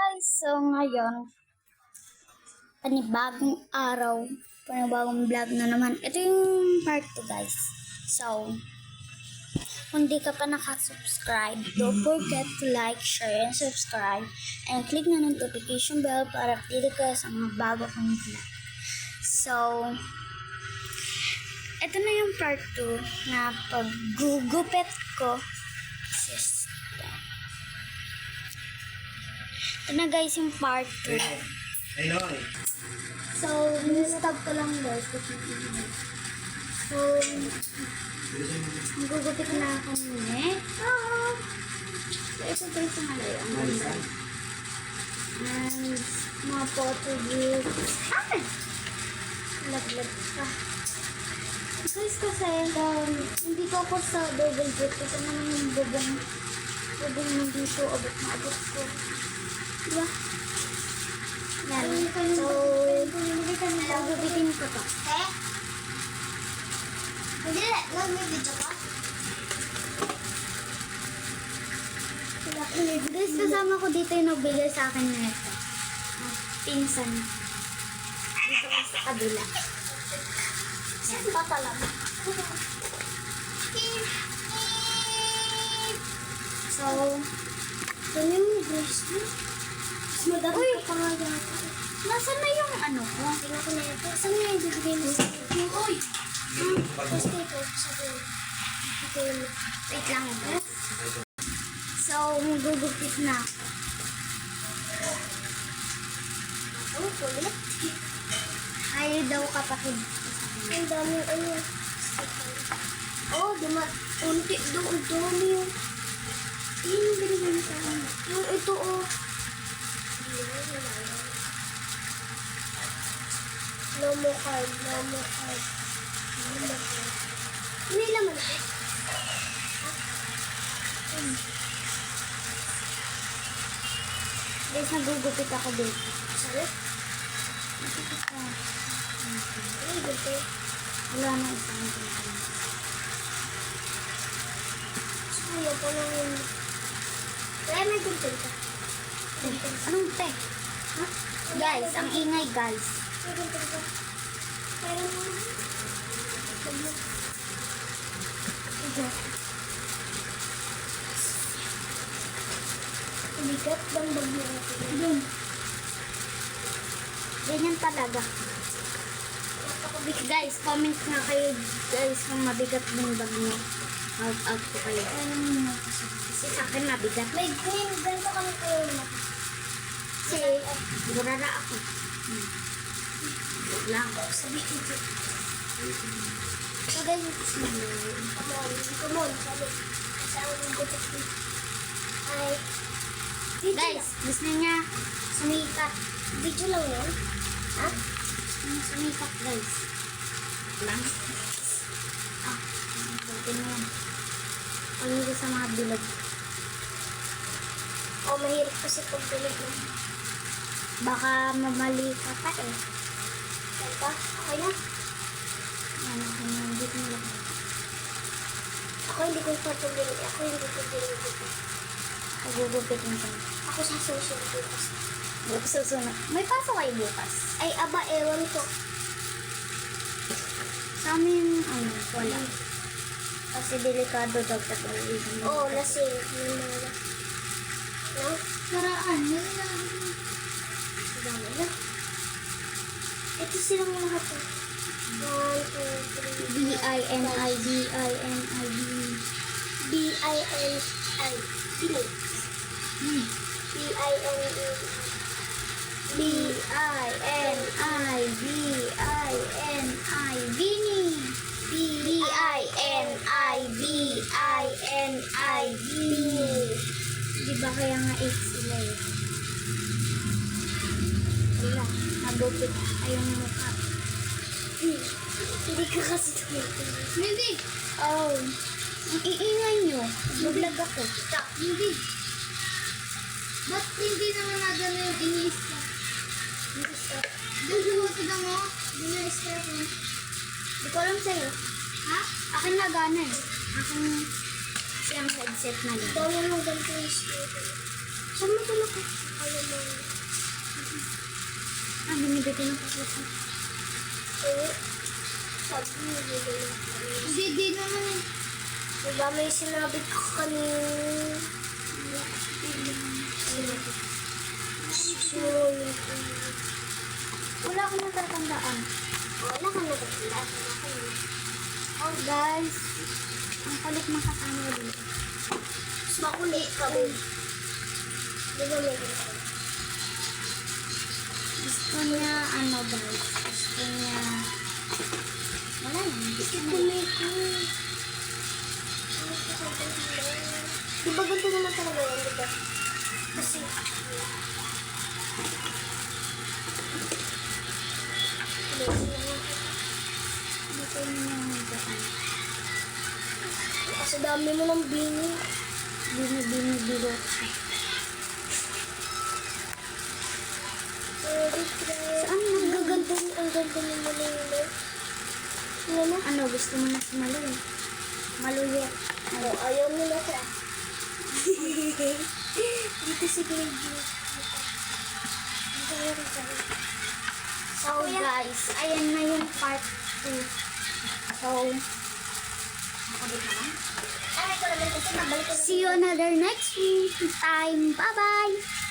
guys, so ngayon, panibagong araw, panibagong vlog na naman. Ito yung part 2 guys. So, kung di ka pa nakasubscribe, don't forget to like, share, and subscribe. And click na notification bell para update ka sa mga bago kong vlog. So, ito na yung part 2 na paggugupit ko. Sis. Ito na guys yung part 2. Ay, Noy. So, nilistag ko lang guys. So, gugupit na ako muna. Ah! So, ito guys yung alay. Ang ganda. And, mga photo gifts. Ah! Laglag pa. Guys, kasi um, hindi ko ako sa double dip. Kasi naman yung bubong bubong nandito. Abot na abot ko. Diba? Yan. So, gugupitin ko to. Eh? Hindi, nag-video ka? Guys, kasama ko dito yung nagbigay sa akin na ito. Pinsan. Dito ka sa kabila. Saan ba pala? So, ito yung bracelet. Madami Uy! ka pa nga yata. Nasaan na yung ano ko? Tingnan ko na ito. Saan nga yung bibigay mo sa akin? Uy! Hmm, Tapos dito, sabi. Ito yung... Wait lang ito. So, gugupit na. Ano, kulit? Ay daw kapatid. Ang dami ano. Oh, duma... Unti doon. Dami yung... Yun yung binigay sa akin. Yung ito, oh. No more card. No more card. No more card. May laman ito. Guys, nagugupit ako dito. Sorry? Ay, ganito. Wala na isang dito. Suya pa lang yung... Kaya may ganito ka. Anong te? Guys, ang ingay guys. Bigat bang bag mo ito? Yun. Ganyan talaga. Guys, comment nga kayo guys kung mabigat yung bag niyo. Out out ko kayo. Ano na kasi? Sa akin mabigat. May green, ganito kami kayo na. Kasi burara ako. Hmm. Wait lang. Sabi ito. So guys, it's my Come on, come on, sabi. Sa ang gutok ko. Ay. Guys, gusto niya sumikat. lang. Video lang yan. Ha? Yung sumikat guys. Lang. Ah, buti mo yan. Pagin ko sa mga bilog. O, mahirap kasi pagtuloy mo. Baka mamali ka pa eh. Ito, okay na. Ano, hindi mo lang. Ako hindi ko patuloy. Ako hindi ko patuloy. Pagugupit mo siya. Ako sa social bukas. Bukas susunod. May pasok kayo bukas. Ay, aba, ewan ko. Sa amin, ano, wala. Kasi delikado daw sa television. Oo, oh, lasing. Yung mga... No? Karaan, yun Dami na. Ito silang lahat. eh. Three. B-I-N-I, B-I-N-I, B. B-I-N-I. Hmm. B-I-N-E. B-I-N-I, B-I-N-I, Bini. B-I-N-I, B-I-N-I, Bini. Di ba kaya nga 8 sila eh? Wala, nabupit ayong mukha. Hindi ka kasi. Hindi. Oh, ang iingay nyo. Nag-vlog ako. Hindi. Ba't hindi naman na gano'n yung ini-stop? Ini-stop. Doon mo, tignan mo. Ini-stop mo. Di ko alam sa'yo. Ha? Akin na gana eh. Akin kasi ang headset na yun. Dami mo ganito yung stop. Saan mo tulog ka? Alam mo. Dito na po siya. Eh, sabi mo, bibili. Hindi, di naman eh. Diba may sinabi ko kanina? Sure. Wala akong natatandaan. Wala ka na ba Oh, guys. Ang kulit ng kasama dito. Mas makulit ka ba? Di ba may ganito? Gusto niya, ano guys, gusto niya, wala lang, gusto niya. Di ba ganito naman talaga yan, di ba? Kasi, niya yung daan. kasi dami mo ng bini. Bini-bini-bilo siya. Sorry, na Ang ganda ni Manila. Ano? Ano, gusto mo na si Malu eh. Maluye. Oh, ayaw mo na siya. Dito si Greg. Dito meron tayo. So guys, ayan na yung part 2. So, Ay, ko naman see you another next week time. Bye-bye!